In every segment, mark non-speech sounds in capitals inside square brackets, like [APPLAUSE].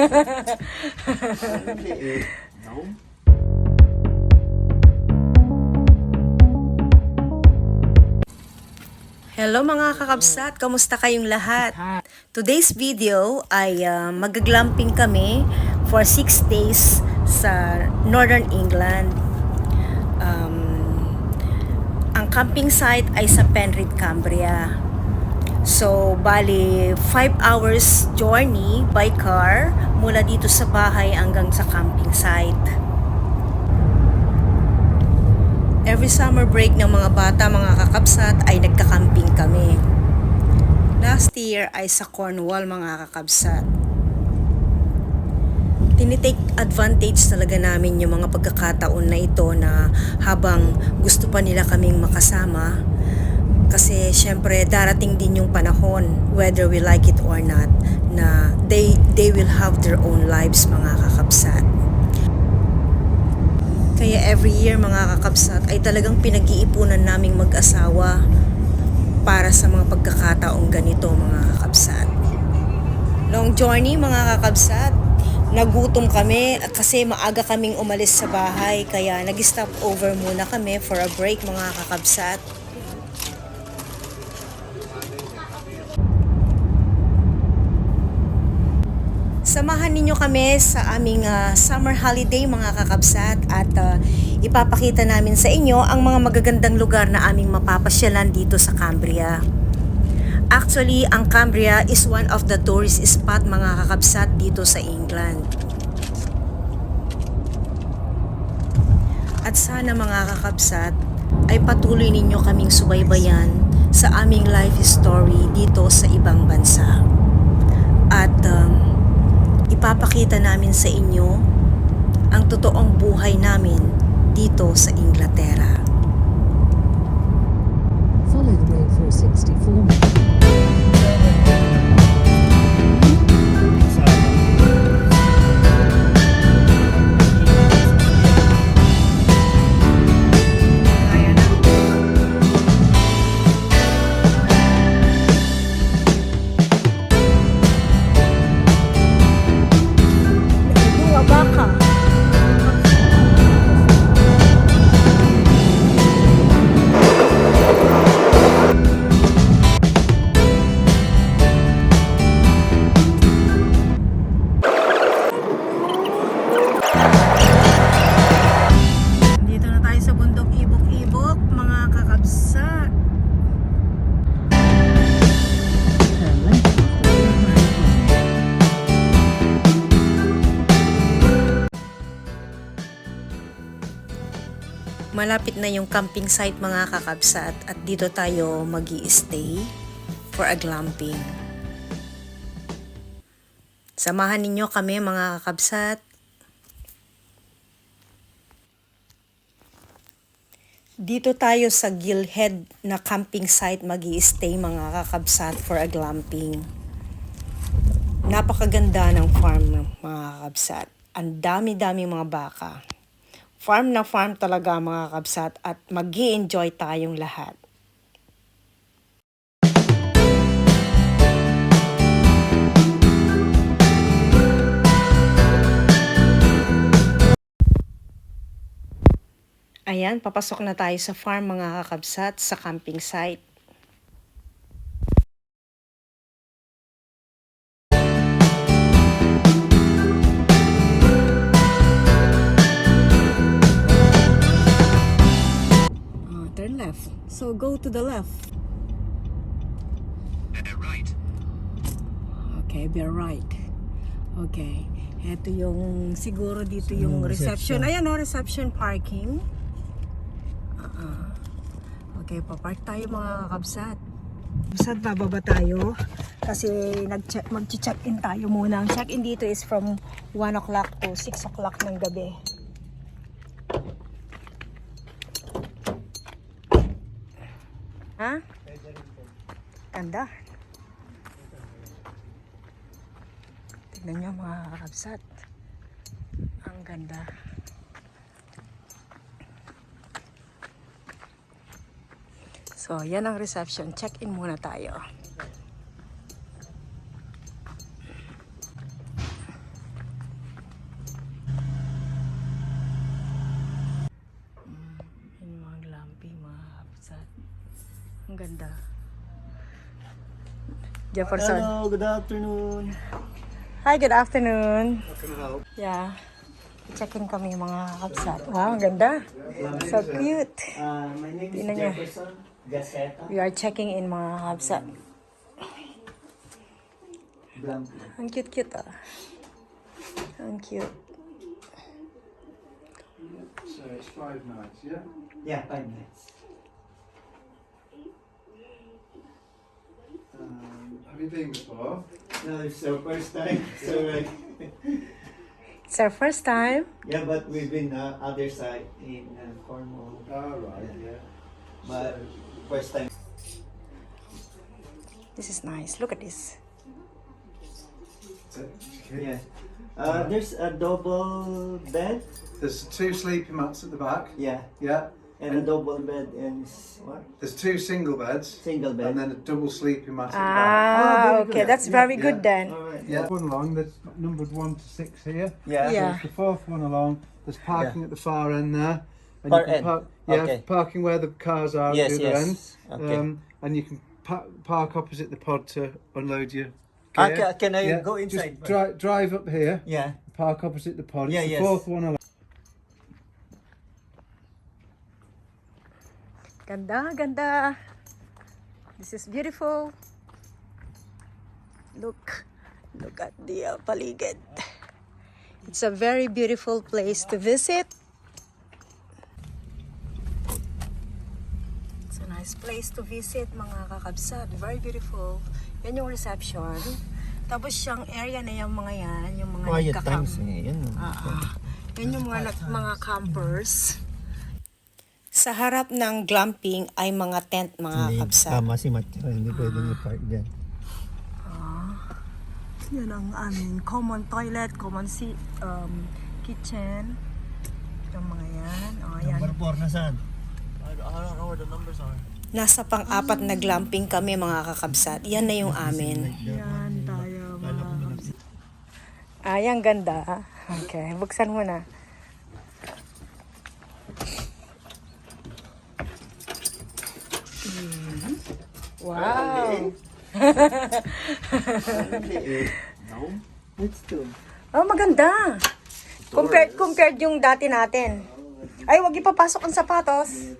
Hindi eh. No? Hello mga kakabsat, kamusta kayong lahat? Today's video ay uh, magaglamping kami for 6 days sa Northern England. Um, ang camping site ay sa Penrith, Cambria. So, bali 5 hours journey by car mula dito sa bahay hanggang sa camping site. Every summer break ng mga bata, mga kakabsat, ay nagka-camping kami. Last year ay sa Cornwall, mga kakabsat. Tinitake advantage talaga namin yung mga pagkakataon na ito na habang gusto pa nila kaming makasama, kasi syempre darating din yung panahon, whether we like it or not, na they, they will have their own lives, mga kakabsat. Kaya every year mga kakabsat ay talagang pinag-iipunan naming mag-asawa para sa mga pagkakataong ganito mga kakabsat. Long journey mga kakabsat. Nagutom kami at kasi maaga kaming umalis sa bahay kaya nag-stop over muna kami for a break mga kakabsat. Samahan ninyo kami sa aming ah, summer holiday mga kakabsat at ah, ipapakita namin sa inyo ang mga magagandang lugar na aming mapapasyalan dito sa Cambria. Actually, ang Cambria is one of the tourist spot mga kakabsat dito sa England. At sana mga kakabsat ay patuloy ninyo kaming subaybayan sa aming life story dito sa ibang bansa. At um, ipapakita namin sa inyo ang totoong buhay namin dito sa Inglaterra. Malapit na yung camping site mga kakabsat at dito tayo mag stay for a glamping. Samahan ninyo kami mga kakabsat. Dito tayo sa Gilhead na camping site mag stay mga kakabsat for a glamping. Napakaganda ng farm mga kakabsat. Ang dami-dami mga baka farm na farm talaga mga kabsat at mag enjoy tayong lahat. Ayan, papasok na tayo sa farm mga kakabsat sa camping site. To the left. right. Okay, bear right. Okay. Ito yung, siguro dito yung reception. Ayan o, reception parking. Ah, Okay, papark tayo mga kakabsat. Kabsat, bababa tayo. Kasi nag-check, mag-check-in tayo muna. Ang check-in dito is from 1 o'clock to 6 o'clock ng gabi. Ganda. Tignan nyo mga kakabsat. Ang ganda. So, yan ang reception. Check-in muna tayo. Jefferson. Hello, good afternoon. Hi, good afternoon. How can I help? Yeah. Checking kami mga kapsat. Wow, ang ganda. So cute. Uh, my name is Tingnan. Jefferson Gaceta. We are checking in mga kapsat. Ang cute-cute ah. Ang cute. So it's five nights, yeah? Yeah, five minutes. Have you been before? No, it's our first time. [LAUGHS] So, uh, [LAUGHS] It's our first time. yeah, but we've been uh, other side in uh, Cornwall. Oh, right, yeah. But first time. This is nice. Look at this. So, Yeah. Uh, there's a double bed. There's two sleeping mats at the back, Yeah. yeah. And a double bed and s- what? There's two single beds, Single bed. and then a double sleeping mat at Ah, Oh, very okay. good. That's very Yeah. good then. Alright. the. Yeah. One along, there's numbered one to six here. Yeah. Yeah. There's the fourth one along. There's parking at the far end there. And Far you can end. Park, yeah, Okay. parking where the cars are Yes, at the other yes. end. Okay. Um, and you can pa- park opposite the pod to unload your Ah, gear. ca- can I Yeah, go inside? Just dri- drive up here. Yeah. Park opposite the pod. It's Yeah, the yes. fourth one along. Ganda, ganda. This is beautiful. Look, look at the uh, paligid. It's a very beautiful place to visit. It's a nice place to visit mga kakabsat. Very beautiful. Yan yung reception. Tapos yung area na yung mga yan, yung mga Quiet nagkakam- times eh. Yan. Ah, ah. Yan yung mga, nag- mga campers. Sa harap ng glamping ay mga tent mga kapsa. Tama si Mateo. Hindi pwedeng i-park dyan. Yan ang aming common toilet, common si um, kitchen. Yung mga yan. O, yan. 4 na saan? Nasa pang-apat na glamping kami mga kakabsat. Yan na yung amin. Yan tayo mga Ay, ang ganda. Okay, buksan mo na. Wow! No? Oh, maganda. Compared, compared yung dati natin. Ay, wag ipapasok ang sapatos.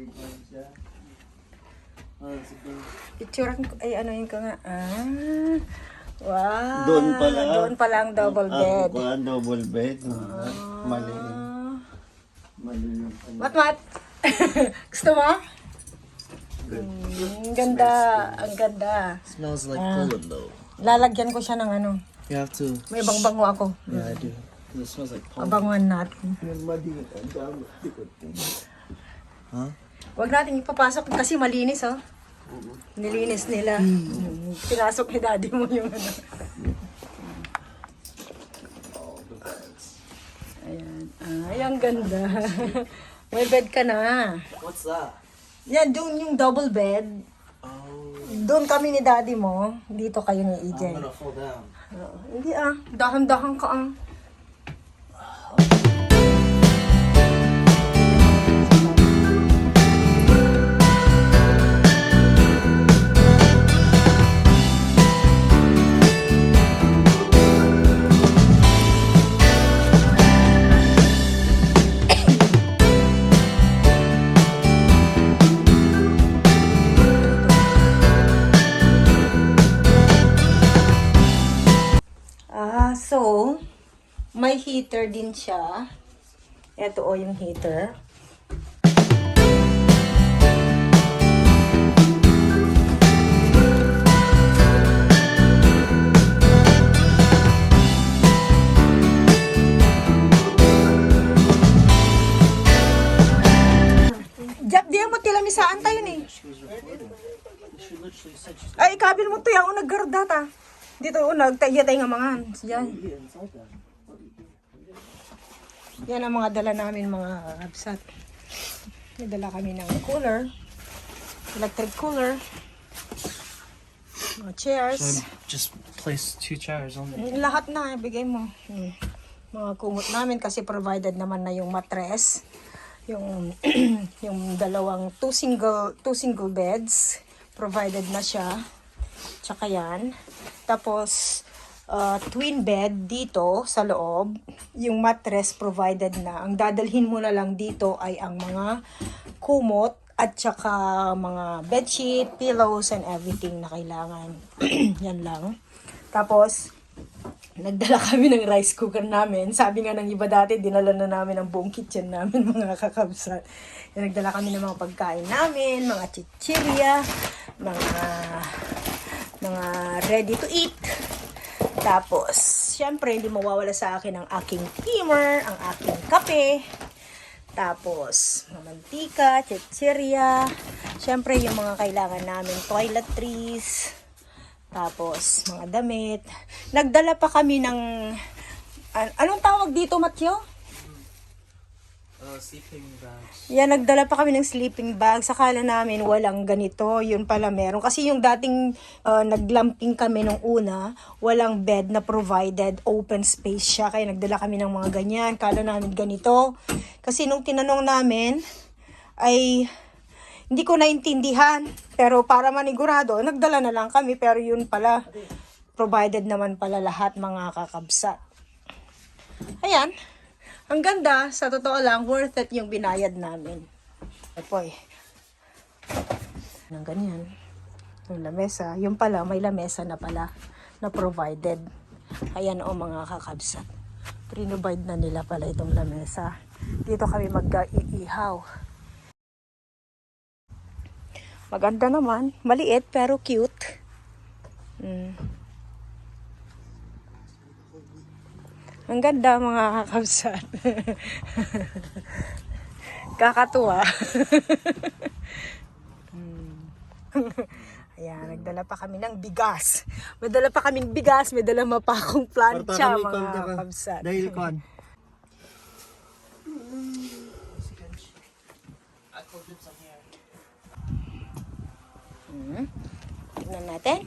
Itsura ko, ay ano yun ka nga. Ah, wow. Doon pala. Doon pala ang double bed. Ah, double bed. Mali. Ah. Mali yung ano. Mat, mat. [LAUGHS] Gusto mo? Mm, ganda. Ang ganda. Smells like Ah. bullet though. Lalagyan ko siya ng ano. You have to. May bangbango ako. Yeah, I do. 'Cause It smells like palm. Abanguhan natin. Huh? Huwag natin ipapasok kasi malinis, oh. Nilinis nila. Mm, Pinasok ni daddy mo yung ano. Ayan. Ay, ang ganda. [LAUGHS] May bed ka na. What's that? Yan, doon yung double bed. Oh, Doon kami ni daddy mo. Dito kayo ni EJ. fall down. Oo. Hindi ah. Dahan-dahan ka. Ah, heater din siya. Ito o yung heater. Jack, di mo tilamisaan tayo ni. Ay, kabil mo to yung naggarda ta. Dito unag tayo tayo nga mga yan. Yan ang mga dala namin mga absat. May dala kami ng cooler. Electric cooler. Mga chairs. Just place two chairs on there. Lahat na, bigay mo. Hmm. Mga kumot namin kasi provided naman na yung mattress. Yung [CLEARS THROAT] yung dalawang two single two single beds provided na siya. Tsaka yan. Tapos, uh, twin bed dito sa loob. Yung mattress provided na. Ang dadalhin mo na lang dito ay ang mga kumot at tsaka mga bedsheet, pillows, and everything na kailangan. [CLEARS THROAT] yan lang. Tapos, nagdala [LAUGHS] kami ng rice cooker namin. Sabi nga ng iba dati, dinala na namin ang buong kitchen namin, [LAUGHS] mga kakabsat. Nagdala kami ng mga pagkain namin, mga chichirya, mga, mga ready to eat. Tapos, syempre, hindi mawawala sa akin ang aking steamer, ang aking kape. Tapos, mantika, chichirya. Syempre, yung mga kailangan namin, toiletries. Tapos, mga damit. Nagdala pa kami ng... an- anong tawag dito, Matyo? Uh, sleeping bags. Yan, nagdala pa kami ng sleeping bag. Sakala namin walang ganito. Yun pala meron. Kasi yung dating uh, naglamping kami nung una, walang bed na provided. Open space siya. Kaya nagdala kami ng mga ganyan. Kala namin ganito. Kasi nung tinanong namin, ay hindi ko naintindihan. Pero para manigurado, nagdala na lang kami. Pero yun pala, provided naman pala lahat mga kakabsat. Ayan. Ang ganda, sa totoo lang, worth it yung binayad namin. Apoy. Nang ganyan. Yung lamesa. Yung pala, may lamesa na pala na provided. Ayan o mga kakabsat. Prinobide na nila pala itong lamesa. Dito kami mag-iihaw. Maganda naman. Maliit pero cute. Mm. Ang ganda mga kakabsat. Kakatuwa. Hmm. Ayan, nagdala pa kami ng bigas. May dala pa kaming bigas, may dala pa akong plancha mga kakabsat. Dahil kon. Tignan natin.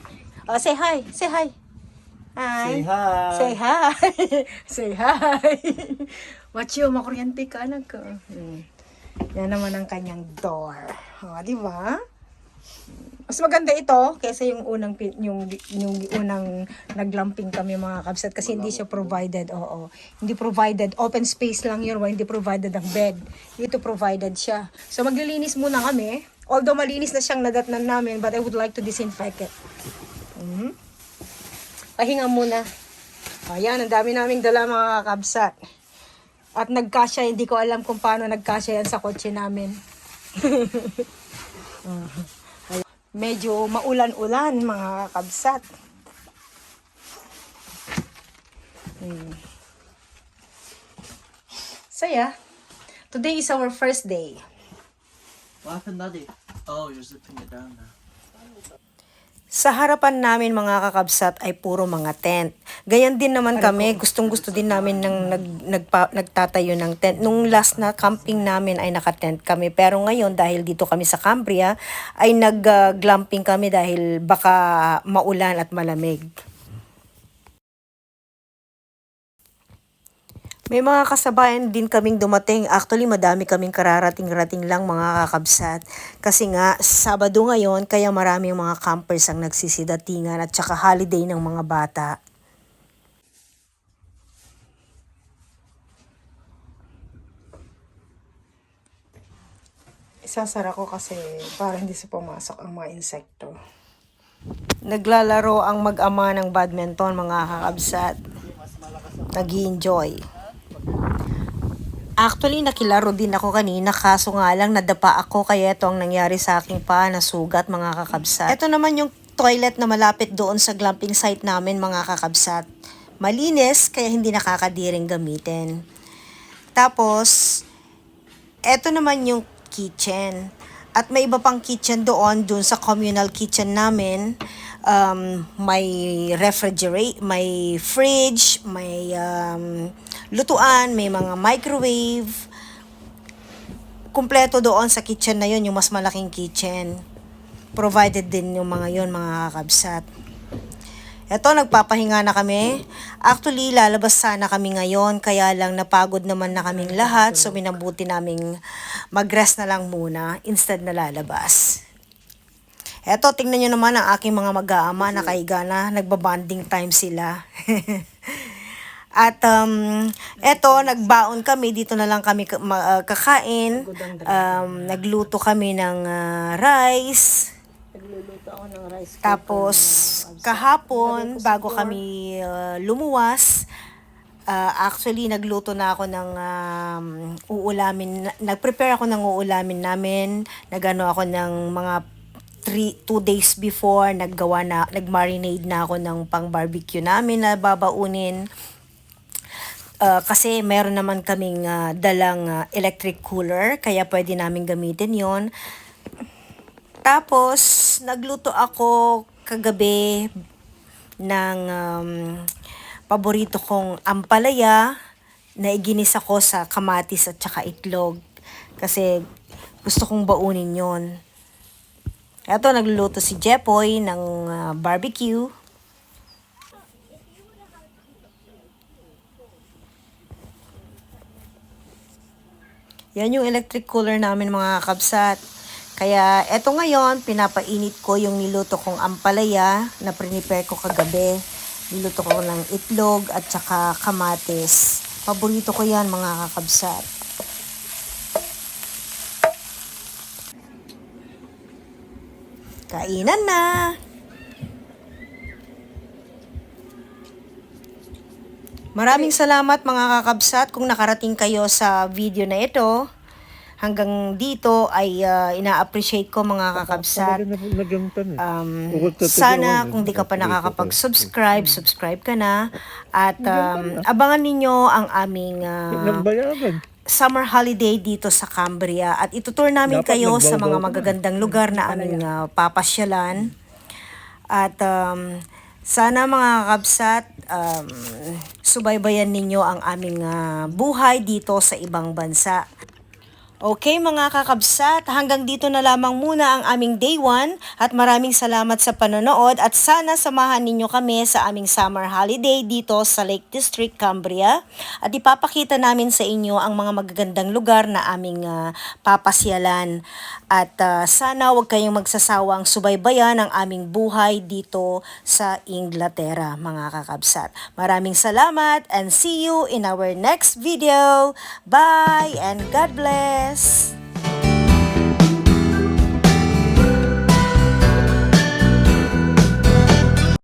Oh, say hi. Say hi. Hi. Say hi. Say hi. [LAUGHS] Say hi. Macho, makuryente ka anak ko. Hmm. Yan naman ang kanyang door. O, di ba? Mas maganda ito kaysa yung unang yung yung unang naglamping kami mga kabsat kasi hindi siya provided. Oo. Hindi provided. Open space lang yun. Hindi provided ang bed. Dito provided siya. So maglilinis muna kami. Although malinis na siyang nadatnan namin but I would like to disinfect it. Mhm. Pahinga muna. Ayan, ang dami naming dala mga kabsat. At nagkasya, hindi ko alam kung paano nagkasya yan sa kotse namin. [LAUGHS] Ah. Medyo maulan-ulan mga kabsat. Hmm. So yeah, today is our first day. What happened, Daddy? Oh, you're zipping it down now. Sa harapan namin mga kakabsat ay puro mga tent. Gayan din naman kami, gustong gusto din namin ng nag, nagpa, nagtatayo ng tent. Nung last na camping namin ay nakatent kami. Pero ngayon dahil dito kami sa Cambria ay nag-glamping kami dahil baka maulan at malamig. May mga kasabayan din kaming dumating. Actually, madami kaming kararating-rating lang mga kakabsat. Kasi nga, Sabado ngayon, kaya marami yung mga campers ang nagsisidatingan at saka holiday ng mga bata. Isasara ko kasi para hindi sa pumasok ang mga insekto. Naglalaro ang mag-ama ng badminton mga kakabsat. nag enjoy Actually, nakilaro din ako kanina kaso nga lang nadapa ako kaya ito ang nangyari sa aking pa na sugat mga kakabsat. Ito naman yung toilet na malapit doon sa glamping site namin mga kakabsat. Malinis kaya hindi nakakadiring gamitin. Tapos, eto naman yung kitchen. At may iba pang kitchen doon, doon sa communal kitchen namin. Um, may refrigerate, may fridge, may um, lutuan, may mga microwave. Kumpleto doon sa kitchen na yon yung mas malaking kitchen. Provided din yung mga yon mga kakabsat. Eto, nagpapahinga na kami. Actually, lalabas sana kami ngayon, kaya lang napagod naman na kaming lahat, so minabuti naming mag-rest na lang muna instead na lalabas. Eto, tingnan nyo naman ang aking mga mag-aama, nakahiga na, nagbabanding time sila. [LAUGHS] At um, eto, nagbaon kami, dito na lang kami ah, kakain. Um, nagluto kami ng ah, rice. Tapos, kahapon, bago kami ah, lumuwas, ah, actually, nagluto na ako ng um, uulamin. na- Nag-prepare ako ng uulamin namin. Nagano ako ng mga three, two days before, naggawa na, nag-marinade na ako ng pang-barbecue namin na babaunin. Uh, kasi meron naman kaming ah, dalang ah, electric cooler, kaya pwede namin gamitin yon. Tapos, nagluto ako kagabi ng um, paborito kong ampalaya na iginis ako sa kamatis at saka itlog. Kasi gusto kong baunin yon. Ito, nagluluto si Jepoy ng ah, barbecue. Yan yung electric cooler namin mga kabsat. Kaya eto ngayon, pinapainit ko yung niluto kong ampalaya na prepare ko kagabi. Niluto ko ng itlog at saka kamatis. Paborito ko yan mga kakabsat. Kainan na! Maraming salamat mga kakabsat kung nakarating kayo sa video na ito. Hanggang dito ay ah, ina-appreciate ko mga kakabsat. Um, sana kung di ka pa nakakapag-subscribe, subscribe ka na. At um, abangan ninyo ang aming ah, summer holiday dito sa Cambria. At itutour namin kayo sa mga magagandang lugar na aming ah, papasyalan. At um, sana mga kakabsat, um, subaybayan ninyo ang aming ah, buhay dito sa ibang bansa. Okay mga kakabsat, hanggang dito na lamang muna ang aming day 1 at maraming salamat sa panonood at sana samahan ninyo kami sa aming summer holiday dito sa Lake District, Cambria at ipapakita namin sa inyo ang mga magagandang lugar na aming ah, papasyalan at ah, sana huwag kayong magsasawang subaybayan ang aming buhay dito sa Inglaterra mga kakabsat. Maraming salamat and see you in our next video. Bye and God bless! Yes.